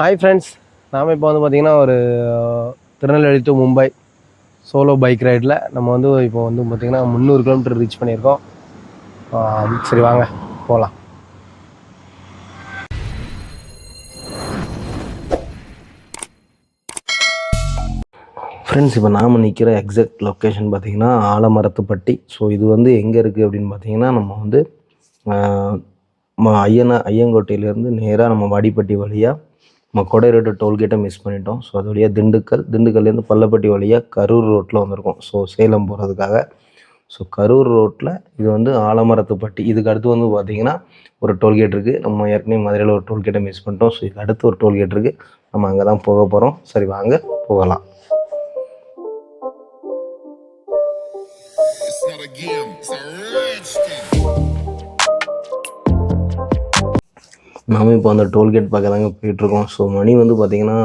Hi friends நாம் இப்போ வந்து பார்த்திங்கன்னா ஒரு Tirunelveli to Mumbai solo bike ரைடில் நம்ம வந்து இப்போ வந்து பார்த்திங்கன்னா முந்நூறு கிலோமீட்டர் ரீச் பண்ணியிருக்கோம். சரி வாங்க போகலாம் ஃப்ரெண்ட்ஸ் இப்போ நாம் நிற்கிற எக்ஸாக்ட் லொக்கேஷன் பார்த்திங்கன்னா ஆலமரத்துப்பட்டி. ஸோ இது வந்து எங்கே இருக்குது அப்படின்னு பார்த்தீங்கன்னா நம்ம வந்து ஐயனா ஐயங்கோட்டையிலேருந்து நேராக நம்ம வாடிப்பட்டி வழியாக நம்ம கொடைரோடு டோல்கேட்டை மிஸ் பண்ணிட்டோம். ஸோ அது வழியாக திண்டுக்கல் திண்டுக்கல்லேருந்து பள்ளப்பட்டி வழியாக கரூர் ரோட்டில் வந்திருக்கோம். ஸோ சேலம் போகிறதுக்காக ஸோ கரூர் ரோட்டில் இது வந்து ஆலமரத்துப்பட்டி. இதுக்கு அடுத்து வந்து பார்த்திங்கன்னா ஒரு டோல்கேட் இருக்குது நம்ம ஏற்கனவே மதுரையில் ஒரு டோல்கேட்டை மிஸ் பண்ணிட்டோம். ஸோ இதுக்கு அடுத்து ஒரு டோல்கேட் இருக்குது நம்ம அங்கே தான் போக போகிறோம் சரி வாங்க போகலாம். It's not a game, it's a நாம இப்போ அந்த டோல்கேட் தாங்க போயிட்டுருக்கோம். ஸோ மணி வந்து பார்த்திங்கன்னா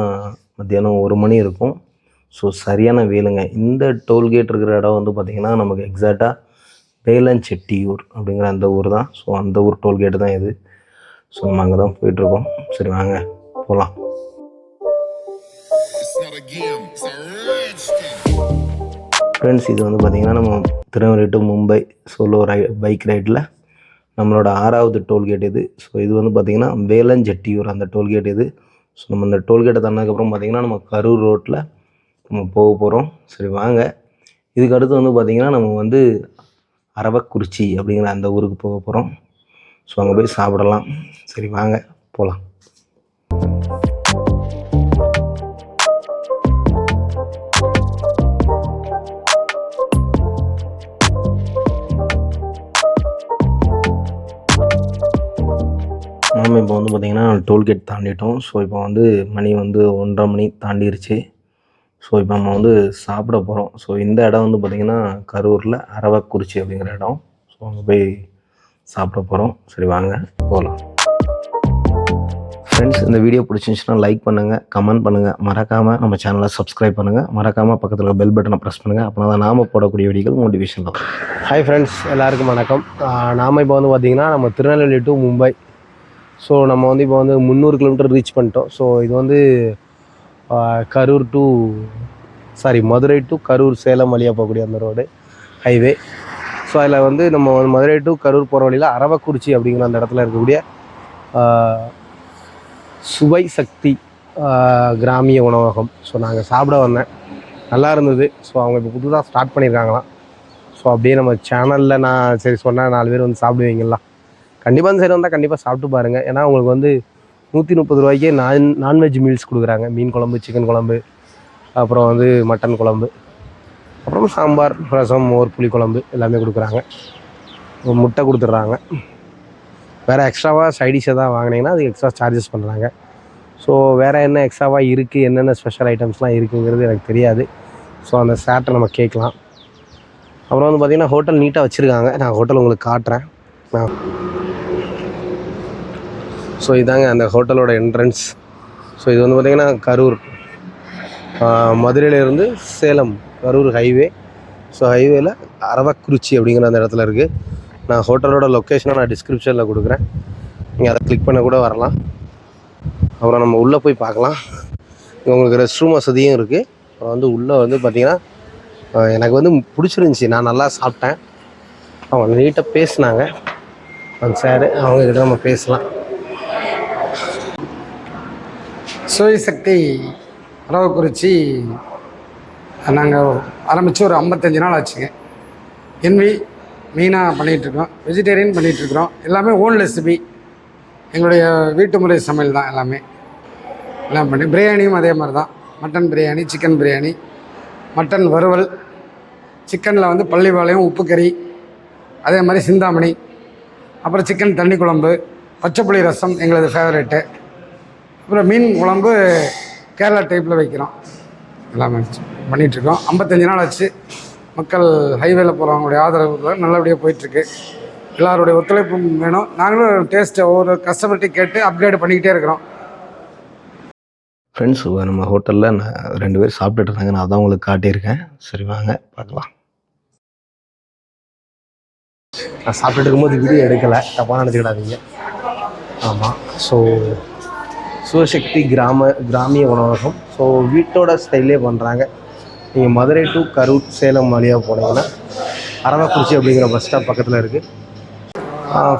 மத்தியானம் ஒரு மணி இருக்கும். ஸோ சரியான வேலுங்க இந்த டோல்கேட் இருக்கிற இடம் வந்து பார்த்திங்கன்னா நமக்கு எக்ஸாக்டாக வேலஞ்செட்டியூர் அப்படிங்கிற அந்த ஊர் தான். ஸோ அந்த ஊர் டோல்கேட் தான் இது. ஸோ நம்ம அங்கே தான் போயிட்டுருக்கோம். சரி வாங்க. போகலாம். ஃப்ரெண்ட்ஸ் இது வந்து பார்த்திங்கன்னா நம்ம Tirunelveli to Mumbai solo ride bike ரைடில் நம்மளோட ஆறாவது டோல்கேட் இது ஸோ இது வந்து பார்த்திங்கன்னா வேலஞ்செட்டியூர் அந்த டோல்கேட் இது ஸோ நம்ம இந்த டோல்கேட்டை தந்ததுக்கப்புறம் பார்த்திங்கன்னா நம்ம கரூர் ரோட்டில் நம்ம போக போகிறோம் சரி வாங்க. இதுக்கு அடுத்து வந்து பார்த்திங்கன்னா நம்ம வந்து அரவக்குறிச்சி அப்படிங்கிற அந்த ஊருக்கு போக போகிறோம் ஸோ அங்கே போய் சாப்பிடலாம். சரி வாங்க. போகலாம் இப்போ வந்து பார்த்திங்கன்னா டோல்கேட் தாண்டிட்டோம். ஸோ இப்போ வந்து மணி வந்து ஒன்றரை மணி தாண்டிருச்சு. ஸோ இப்போ நம்ம வந்து சாப்பிட போகிறோம் ஸோ இந்த இடம் வந்து பார்த்திங்கன்னா கரூரில் அரவக்குறிச்சி அப்படிங்கிற இடம். ஸோ அங்கே போய் சாப்பிட போகிறோம் சரி வாங்க போகலாம் ஃப்ரெண்ட்ஸ் இந்த வீடியோ பிடிச்சிருந்துச்சுன்னா லைக் பண்ணுங்கள் கமெண்ட் பண்ணுங்கள் மறக்காமல் நம்ம சேனலை சப்ஸ்கிரைப் பண்ணுங்கள் மறக்காமல் பக்கத்தில் பெல் பட்டனை ப்ரெஸ் பண்ணுங்கள் அப்போ தான் நாம் போடக்கூடிய வீடியோகள் மோட்டிவேஷன் தான் ஹாய் ஃப்ரெண்ட்ஸ் எல்லாருக்கும் வணக்கம். நாம் இப்போ வந்து பார்த்திங்கன்னா நம்ம திருநெல்வேலி டு மும்பை ஸோ நம்ம வந்து இப்போ வந்து முந்நூறு கிலோமீட்டர் ரீச் பண்ணிட்டோம். ஸோ இது வந்து Karur to sorry Madurai to Karur Salem வழியாக போகக்கூடிய அந்த ரோடு ஹைவே ஸோ அதில் வந்து நம்ம வந்து மதுரை டு கரூர் போகிற வழியில் அரவக்குறிச்சி அப்படிங்கிற அந்த இடத்துல இருக்கக்கூடிய சுவை சக்தி கிராமிய உணவகம். ஸோ நாங்கள் சாப்பிட வந்தேன். நல்லா இருந்தது. ஸோ அவங்க இப்போ புதுசாக ஸ்டார்ட் பண்ணியிருக்காங்களாம் ஸோ அப்படியே நம்ம சேனலில் நான் சரி சொன்னால் நாலு பேர் வந்து சாப்பிடுவீங்களா கண்டிப்பாக அந்த சைடு வந்தால் கண்டிப்பாக சாப்பிட்டு பாருங்கள் ஏன்னா உங்களுக்கு வந்து நூற்றி முப்பது ரூபாய்க்கே நான் நான்வெஜ் மீல்ஸ் கொடுக்குறாங்க. மீன் குழம்பு சிக்கன் குழம்பு அப்புறம் வந்து மட்டன் குழம்பு அப்புறம் சாம்பார் ரசம் மோர் புளி குழம்பு எல்லாமே கொடுக்குறாங்க. முட்டை கொடுத்துட்றாங்க. வேறு எக்ஸ்ட்ராவாக சைடிஷை தான் வாங்கினீங்கன்னா அதுக்கு எக்ஸ்ட்ரா சார்ஜஸ் பண்ணுறாங்க ஸோ வேறு என்ன எக்ஸ்ட்ராவாக இருக்குது என்னென்ன ஸ்பெஷல் ஐட்டம்ஸ்லாம் இருக்குங்கிறது எனக்கு தெரியாது. ஸோ அந்த சேட்டை நம்ம கேட்கலாம். அப்புறம் வந்து பார்த்திங்கன்னா ஹோட்டல் நீட்டாக வச்சுருக்காங்க. நான் ஹோட்டல் உங்களுக்கு காட்டுறேன். நான் ஸோ இதாங்க அந்த ஹோட்டலோட என்ட்ரன்ஸ் ஸோ இது வந்து பார்த்திங்கன்னா கரூர். மதுரையிலேருந்து சேலம் கரூர் ஹைவே ஸோ ஹைவேயில் அரவக்குறிச்சி அப்படிங்கிற அந்த இடத்துல இருக்குது நான் ஹோட்டலோட லொக்கேஷனை நான் டிஸ்கிரிப்ஷனில் கொடுக்குறேன். நீங்கள் அதை கிளிக் பண்ண கூட வரலாம். அப்புறம் நம்ம உள்ளே போய் பார்க்கலாம். இங்கே உங்களுக்கு ரெஸ்ட் ரூம் வசதியும் இருக்குது அப்புறம் வந்து உள்ளே வந்து பார்த்திங்கன்னா எனக்கு வந்து பிடிச்சிருந்துச்சி. நான் நல்லா சாப்பிட்டேன். அவங்க நீட்டாக பேசுனாங்க. அந்த சார் அவங்கக்கிட்ட நம்ம பேசலாம். சுவை சக்தி அரவக்குறிச்சி நாங்கள் ஆரம்பித்து ஒரு ஐம்பத்தஞ்சு நாள் ஆச்சுங்க. என்வி மீனாக பண்ணிகிட்ருக்கோம் வெஜிடேரியன் பண்ணிகிட்ருக்குறோம் எல்லாமே ஓன் ரெசிபி எங்களுடைய வீட்டு முறை சமையல் தான் எல்லாமே. எல்லாம் பண்ணி பிரியாணியும் அதே மாதிரி தான் mutton biryani chicken biryani mutton வறுவல் சிக்கனில் வந்து பள்ளிப்பாளையம் உப்பு கறி அதே மாதிரி சிந்தாமணி அப்புறம் சிக்கன் தண்ணி குழம்பு பச்சைப்புளி ரசம் எங்களது ஃபேவரெட்டு அப்புறம் மீன் குழம்பு கேரளா டைப்பில் வைக்கிறோம். எல்லாமே பண்ணிகிட்ருக்கோம் ஐம்பத்தஞ்சு நாள் ஆச்சு. மக்கள் ஹைவேல போகிறவங்களுடைய ஆதரவு நல்லபடியாக போயிட்டுருக்கு. எல்லாருடைய ஒத்துழைப்பும் வேணும். நாங்களும் டேஸ்ட்டை ஒவ்வொரு கஸ்டமர்கிட்டையும் கேட்டு அப்கிரேட் பண்ணிக்கிட்டே இருக்கிறோம். ஃப்ரெண்ட்ஸ் நம்ம ஹோட்டலில் நான் ரெண்டு பேர் சாப்பிட்டுட்டு இருந்தாங்க. நான் அதான் உங்களுக்கு காட்டியிருக்கேன். சரி வாங்க பார்க்கலாம். நான் சாப்பிட்டுட்டு இருக்கும்போது வீடியோ எடுக்கலை. தப்பாக நினச்சிக்கிடாதீங்க. ஆமாம் ஸோ சிவசக்தி கிராம கிராமிய உணவகம். ஸோ வீட்டோட ஸ்டைலே பண்ணுறாங்க நீங்கள் மதுரை டு கரூர் சேலம் வழியாக போனீங்கன்னா அரவக்குறிச்சி அப்படிங்கிற பஸ் ஸ்டாப் பக்கத்தில் இருக்குது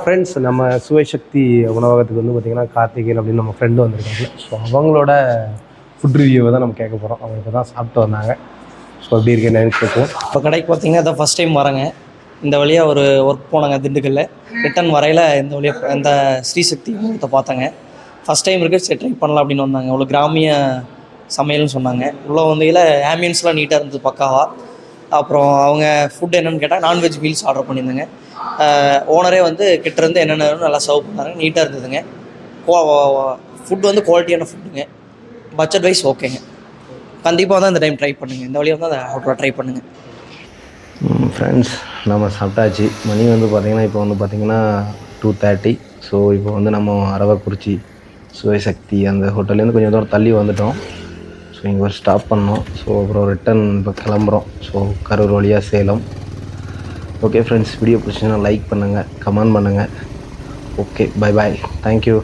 ஃப்ரெண்ட்ஸ் நம்ம சுவைசக்தி உணவகத்துக்கு வந்து பார்த்திங்கன்னா கார்த்திகேயன் அப்படின்னு நம்ம ஃப்ரெண்டு வந்திருக்காங்க. ஸோ அவங்களோட ஃபுட் ரிவ்யூவை தான் நம்ம கேட்க போகிறோம் அவங்க இப்போ தான் சாப்பிட்டு வந்தாங்க. ஸோ எப்படி இருக்கு என்னன்னு கேட்போம். இப்போ கடைக்கு பார்த்தீங்கன்னா இதான் ஃபஸ்ட் டைம் வரேங்க. இந்த வழியாக ஒரு ஒர்க் போனாங்க திண்டுக்கல்ல. ரிட்டன் வரையில் இந்த வழியாக இந்த ஸ்ரீசக்தி உணவகத்தை பார்த்தேங்க. ஃபஸ்ட் டைம் இருக்குது சரி ட்ரை பண்ணலாம் அப்படின்னு வந்தாங்க. அவ்வளோ கிராமிய சமையல்னு சொன்னாங்க. உள்ளே வந்தையில் ஆம்பியன்ஸ்லாம் நீட்டாக இருந்தது பக்காவா. அப்புறம் அவங்க ஃபுட் என்னென்னு கேட்டால் நான்வெஜ் மீல்ஸ் ஆர்டர் பண்ணியிருந்தேங்க. ஓனரே வந்து கிட்டேருந்து என்னென்ன நல்லா சர்வ் பண்ணாங்க. நீட்டாக இருந்ததுங்க. ஃபுட் வந்து குவாலிட்டியான ஃபுட்டுங்க பட்ஜெட் வைஸ் ஓகேங்க கண்டிப்பாக தான் இந்த டைம் ட்ரை பண்ணுங்கள் இந்த வழியாக வந்து அதை ஹோட்டலில் ட்ரை பண்ணுங்கள் ஃப்ரெண்ட்ஸ் நம்ம சாப்பிட்டாச்சு. மணி வந்து பார்த்திங்கன்னா இப்போ வந்து பார்த்திங்கன்னா டூ தேர்ட்டி ஸோ இப்போ வந்து நம்ம அரவக்குறிச்சி சிவசக்தி அந்த ஹோட்டல்லேருந்து கொஞ்சம் தூரம் தள்ளி வந்துட்டோம். ஸோ இங்கே ஒரு ஸ்டாப் பண்ணோம். ஸோ அப்புறம் ரிட்டன் இப்போ கிளம்புறோம். ஸோ கரூர் வழியாக சேலம். ஓகே ஃப்ரெண்ட்ஸ் வீடியோ பிடிச்சிங்கன்னா லைக் பண்ணுங்கள் கமெண்ட் பண்ணுங்கள் okay bye bye thank you